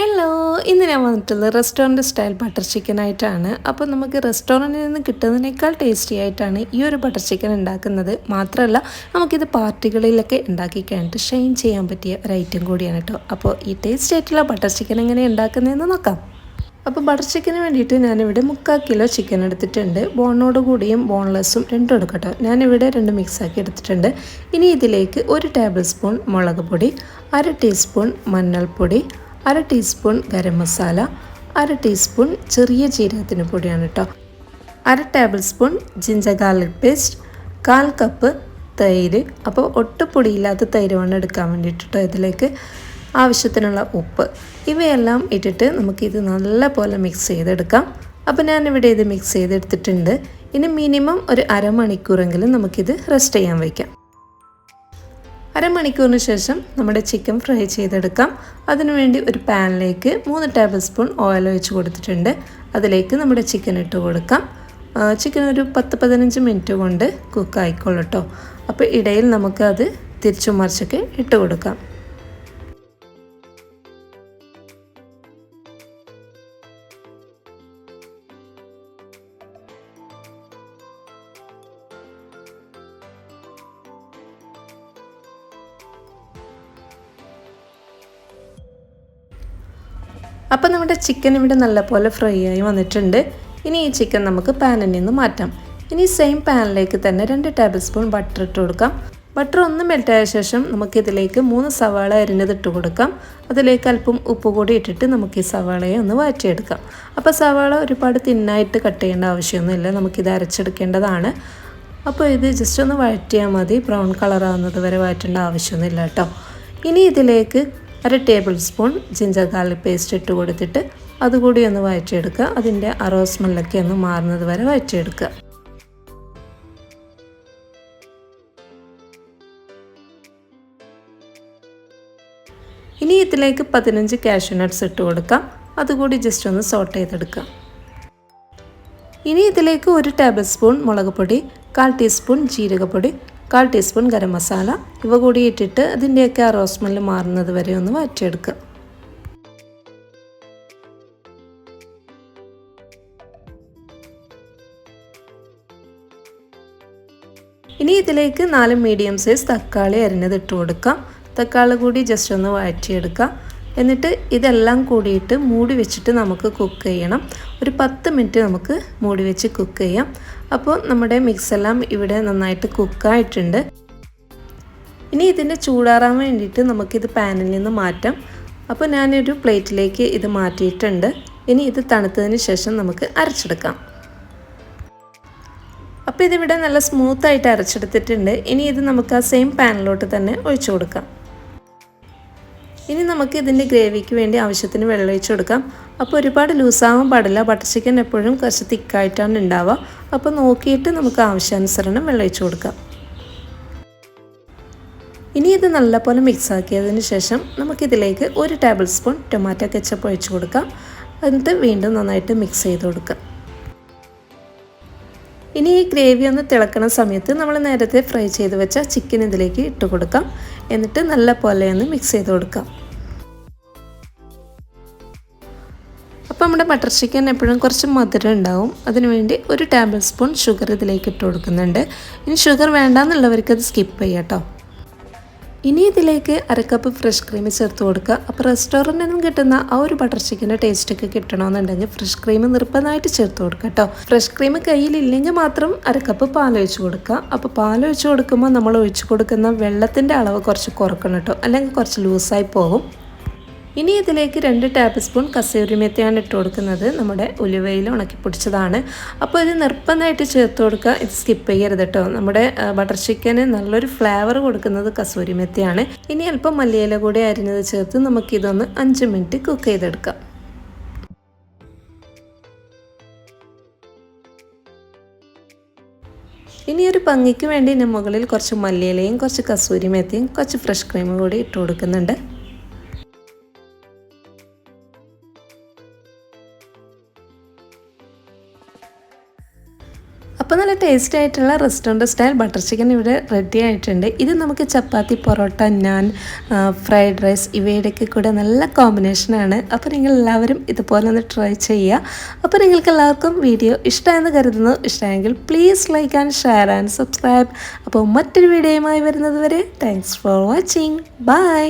Hello ഇന്ന് ഞാൻ വന്നിട്ടുള്ളത് റെസ്റ്റോറന്റ് സ്റ്റൈൽ ബട്ടർ ചിക്കൻ ആയിട്ടാണ് അപ്പോൾ നമുക്ക് റെസ്റ്റോറന്റിൽ നിന്ന് കിട്ടുന്നതിനേക്കാൾ ടേസ്റ്റി ആയിട്ടാണ് ഈ ഒരു ബട്ടർ ചിക്കൻ ഉണ്ടാക്കുന്നത്. മാത്രമല്ല നമുക്കിത് പാർട്ടികളിലൊക്കെ ഉണ്ടാക്കി കഴിഞ്ഞിട്ട് ഷൈൻ ചെയ്യാൻ പറ്റിയ ഒരു ഐറ്റം കൂടിയാണ് കേട്ടോ. അപ്പോൾ ഈ ടേസ്റ്റി ആയിട്ടുള്ള ബട്ടർ ചിക്കൻ എങ്ങനെ ഉണ്ടാക്കുന്നതെന്ന് നോക്കാം. അപ്പോൾ ബട്ടർ ചിക്കന് വേണ്ടിയിട്ട് ഞാനിവിടെ മുക്കാൽ കിലോ ചിക്കൻ എടുത്തിട്ടുണ്ട്. ബോണോട് കൂടിയും ബോൺലെസ്സും രണ്ടും എടുക്കട്ടോ ഞാനിവിടെ രണ്ട് മിക്സാക്കി എടുത്തിട്ടുണ്ട്. ഇനി ഇതിലേക്ക് ഒരു ടേബിൾ സ്പൂൺ മുളക് പൊടി അര ടീസ്പൂൺ മഞ്ഞൾപ്പൊടി അര ടീസ്പൂൺ ഗരം മസാല അര ടീസ്പൂൺ ചെറിയ ജീരകത്തിന് പൊടിയാണ് കേട്ടോ അര table spoon ginger garlic paste കാൽ കപ്പ് തൈര്. അപ്പോൾ ഒട്ടുപൊടിയില്ലാത്ത തൈര് വേണം എടുക്കാൻ വേണ്ടിയിട്ട് ഇതിലേക്ക് ആവശ്യത്തിനുള്ള ഉപ്പ്. ഇവയെല്ലാം ഇട്ടിട്ട് നമുക്കിത് നല്ല പോലെ മിക്സ് ചെയ്തെടുക്കാം. അപ്പോൾ ഞാനിവിടെ ഇത് മിക്സ് ചെയ്തെടുത്തിട്ടുണ്ട്. ഇനി മിനിമം ഒരു അരമണിക്കൂറെങ്കിലും നമുക്കിത് റെസ്റ്റ് ചെയ്യാൻ വയ്ക്കാം അരമണിക്കൂറിന് ശേഷം നമ്മുടെ ചിക്കൻ ഫ്രൈ ചെയ്തെടുക്കാം. അതിനുവേണ്ടി ഒരു പാനിലേക്ക് മൂന്ന് ടേബിൾ സ്പൂൺ ഓയിൽ ഒഴിച്ച് കൊടുത്തിട്ടുണ്ട്. അതിലേക്ക് നമ്മുടെ ചിക്കൻ ഇട്ട് കൊടുക്കാം. ചിക്കൻ ഒരു പത്ത് പതിനഞ്ച് മിനിറ്റ് കൊണ്ട് കുക്ക് ആയിക്കോളൂ കേട്ടോ അപ്പോൾ ഇടയിൽ നമുക്ക് അത് തിരിച്ചു മറിച്ചൊക്കെ ഇട്ട് കൊടുക്കാം. അപ്പോൾ നമ്മുടെ ചിക്കൻ ഇവിടെ നല്ലപോലെ ഫ്രൈ ആയി വന്നിട്ടുണ്ട്. ഇനി ഈ ചിക്കൻ നമുക്ക് പാനിൽ നിന്ന് മാറ്റാം. ഇനി സെയിം പാനിലേക്ക് തന്നെ രണ്ട് ടേബിൾ സ്പൂൺ ബട്ടർ ഇട്ട് കൊടുക്കാം. ബട്ടർ ഒന്ന് മെൽറ്റായ ശേഷം നമുക്കിതിലേക്ക് മൂന്ന് സവാള അരിഞ്ഞത് ഇട്ട് കൊടുക്കാം. അതിലേക്ക് അല്പം ഉപ്പ് കൂടി ഇട്ടിട്ട് നമുക്ക് ഈ സവാളയെ ഒന്ന് വാറ്റിയെടുക്കാം അപ്പോൾ സവാള ഒരുപാട് തിന്നായിട്ട് കട്ട് ചെയ്യേണ്ട ആവശ്യമൊന്നുമില്ല. നമുക്കിത് അരച്ചെടുക്കേണ്ടതാണ്. അപ്പോൾ ഇത് ജസ്റ്റ് ഒന്ന് വഴറ്റിയാൽ മതി. ബ്രൗൺ കളർ ആവുന്നത് വരെ വഴറ്റേണ്ട ആവശ്യമൊന്നുമില്ല കേട്ടോ. ഇനി ഇതിലേക്ക് അര table spoon ginger garlic paste ഇട്ട് കൊടുത്തിട്ട് അതുകൂടി ഒന്ന് വഴറ്റിയെടുക്കുക. അതിന്റെ അറോ സ്മെല്ലൊക്കെ ഒന്ന് മാറുന്നത് വരെ വഴറ്റിയെടുക്കുക. ഇനി ഇതിലേക്ക് പതിനഞ്ച് കാഷ്യൂ നട്ട്സ് ഇട്ട് കൊടുക്കാം. അതുകൂടി ജസ്റ്റ് ഒന്ന് സോട്ട് ചെയ്തെടുക്കാം ഇനി ഇതിലേക്ക് ഒരു ടേബിൾ സ്പൂൺ മുളക് പൊടി കാൽ ടീസ്പൂൺ ജീരകപ്പൊടി കാൽ ടീസ്പൂൺ ഗരം മസാല. ഇവ കൂടി ഇട്ടിട്ട് അതിന്റെയൊക്കെ ആ റോസ് റോസ്മെല്ല് മാറുന്നത് വരെ ഒന്ന് വറ്റിയെടുക്കുക ഇനി ഇതിലേക്ക് നാല് മീഡിയം സൈസ് തക്കാളി അരിഞ്ഞത് ഇട്ട് കൊടുക്കാം. തക്കാളി കൂടി ജസ്റ്റ് ഒന്ന് വഴറ്റിയെടുക്കാം. എന്നിട്ട് ഇതെല്ലാം കൂടിയിട്ട് മൂടി വെച്ചിട്ട് നമുക്ക് കുക്ക് ചെയ്യണം. ഒരു പത്ത് മിനിറ്റ് നമുക്ക് മൂടി വെച്ച് കുക്ക് ചെയ്യാം. അപ്പോൾ നമ്മുടെ മിക്സ് എല്ലാം ഇവിടെ നന്നായിട്ട് കുക്കായിട്ടുണ്ട് ഇനി ഇതിന്റെ ചൂടാറാൻ വേണ്ടിയിട്ട് നമുക്കിത് പാനിൽ നിന്ന് മാറ്റാം. അപ്പോൾ ഞാനൊരു പ്ലേറ്റിലേക്ക് ഇത് മാറ്റിയിട്ടുണ്ട്. ഇനി ഇത് തണുത്തതിന് ശേഷം നമുക്ക് അരച്ചെടുക്കാം. അപ്പോൾ ഇതിവിടെ നല്ല സ്മൂത്തായിട്ട് അരച്ചെടുത്തിട്ടുണ്ട്. ഇനി ഇത് നമുക്ക് ആ സെയിം പാനിലോട്ട് തന്നെ ഒഴിച്ചു കൊടുക്കാം. ഇനി നമുക്ക് ഇതിന്റെ ഗ്രേവിക്ക് വേണ്ടി ആവശ്യത്തിന് വെള്ളം ഒഴിച്ച് കൊടുക്കാം. അപ്പോൾ ഒരുപാട് ലൂസാവാൻ പാടില്ല. ബട്ടർ ചിക്കൻ എപ്പോഴും കുറച്ച് തിക്കായിട്ടാണ് ഉണ്ടാവുക. അപ്പോൾ നോക്കിയിട്ട് നമുക്ക് ആവശ്യാനുസരണം വെള്ളം ഒഴിച്ച് കൊടുക്കാം. ഇനി ഇത് നല്ലപോലെ മിക്സ് ആക്കിയതിന് ശേഷം നമുക്കിതിലേക്ക് ഒരു ടേബിൾ സ്പൂൺ ടൊമാറ്റോ കെച്ചപ്പ് ഒഴിച്ച് കൊടുക്കാം. എന്നിട്ട് വീണ്ടും നന്നായിട്ട് മിക്സ് ചെയ്ത് കൊടുക്കാം ഇനി ഈ ഗ്രേവി ഒന്ന് തിളക്കണ സമയത്ത് നമ്മൾ നേരത്തെ ഫ്രൈ ചെയ്ത് വെച്ച ചിക്കൻ ഇതിലേക്ക് ഇട്ട് കൊടുക്കാം. എന്നിട്ട് നല്ല പോലെ ഒന്ന് മിക്സ് ചെയ്ത് കൊടുക്കാം. അപ്പോൾ നമ്മുടെ ബട്ടർ ചിക്കൻ എപ്പോഴും കുറച്ച് മധുരം ഉണ്ടാവും. അതിനുവേണ്ടി ഒരു ടേബിൾ സ്പൂൺ ഷുഗർ ഇതിലേക്ക് ഇട്ട് കൊടുക്കുന്നുണ്ട്. ഇനി ഷുഗർ വേണ്ടാന്നുള്ളവർക്ക് അത് സ്കിപ്പ് ചെയ്യാം കേട്ടോ ഇനി ഇതിലേക്ക് അരക്കപ്പ് ഫ്രഷ് ക്രീം ചേർത്ത് കൊടുക്കുക. അപ്പോൾ റെസ്റ്റോറന്റിൽ നിന്നും കിട്ടുന്ന ആ ഒരു ബട്ടർ ചിക്കന്റെ ടേസ്റ്റൊക്കെ കിട്ടണമെന്നുണ്ടെങ്കിൽ ഫ്രഷ് ക്രീം നിർബന്ധമായിട്ട് ചേർത്ത് കൊടുക്കുക കേട്ടോ. ഫ്രഷ് ക്രീം കയ്യിലില്ലെങ്കിൽ മാത്രം അരക്കപ്പ് പാൽ ഒഴിച്ച് കൊടുക്കുക. അപ്പോൾ പാൽ ഒഴിച്ച് കൊടുക്കുമ്പോൾ നമ്മൾ ഒഴിച്ച് കൊടുക്കുന്ന വെള്ളത്തിന്റെ അളവ് കുറച്ച് കുറക്കണം കേട്ടോ. അല്ലെങ്കിൽ കുറച്ച് ലൂസായി പോകും. ഇനി ഇതിലേക്ക് രണ്ട് ടേബിൾ സ്പൂൺ കസൂരി മെത്തിയാണ് ഇട്ട് കൊടുക്കുന്നത്. നമ്മുടെ ഉലുവയിൽ ഉണക്കി പൊടിച്ചതാണ്. അപ്പോൾ ഇത് നിർബന്ധമായിട്ട് ചേർത്ത് കൊടുക്കുക. ഇത് സ്കിപ്പ് ചെയ്യരുത് കേട്ടോ നമ്മുടെ ബട്ടർ ചിക്കന് നല്ലൊരു ഫ്ലേവർ കൊടുക്കുന്നത് കസൂരി മെത്തിയാണ്. ഇനി അല്പം മല്ലിയില കൂടി അരിഞ്ഞത് ചേർത്ത് നമുക്കിതൊന്ന് അഞ്ച് മിനിറ്റ് കുക്ക് ചെയ്തെടുക്കാം. ഇനി ഒരു ഭംഗിക്ക് വേണ്ടി ഞാൻ മുകളിൽ കുറച്ച് മല്ലിയിലയും കുറച്ച് കസൂരി മെത്തിയും കുറച്ച് ഫ്രഷ് ക്രീമും കൂടി ഇട്ട് കൊടുക്കുന്നുണ്ട്. അപ്പോൾ നല്ല ടേസ്റ്റ് ആയിട്ടുള്ള റെസ്റ്റോറന്റ് സ്റ്റൈൽ ബട്ടർ ചിക്കൻ ഇവിടെ റെഡി ആയിട്ടുണ്ട്. ഇത് നമുക്ക് ചപ്പാത്തി പൊറോട്ട നാൻ ഫ്രൈഡ് റൈസ് ഇവയുടെയൊക്കെ കൂടെ നല്ല കോമ്പിനേഷനാണ് അപ്പോൾ നിങ്ങൾ എല്ലാവരും ഇതുപോലെ ഒന്ന് ട്രൈ ചെയ്യുക. അപ്പോൾ നിങ്ങൾക്ക് എല്ലാവർക്കും വീഡിയോ ഇഷ്ടമായെന്ന് കരുതുന്നു. ഇഷ്ടമായെങ്കിൽ please like and share and subscribe അപ്പോൾ മറ്റൊരു വീഡിയോയുമായി വരുന്നത് വരെ താങ്ക്സ് ഫോർ വാച്ചിങ് ബൈ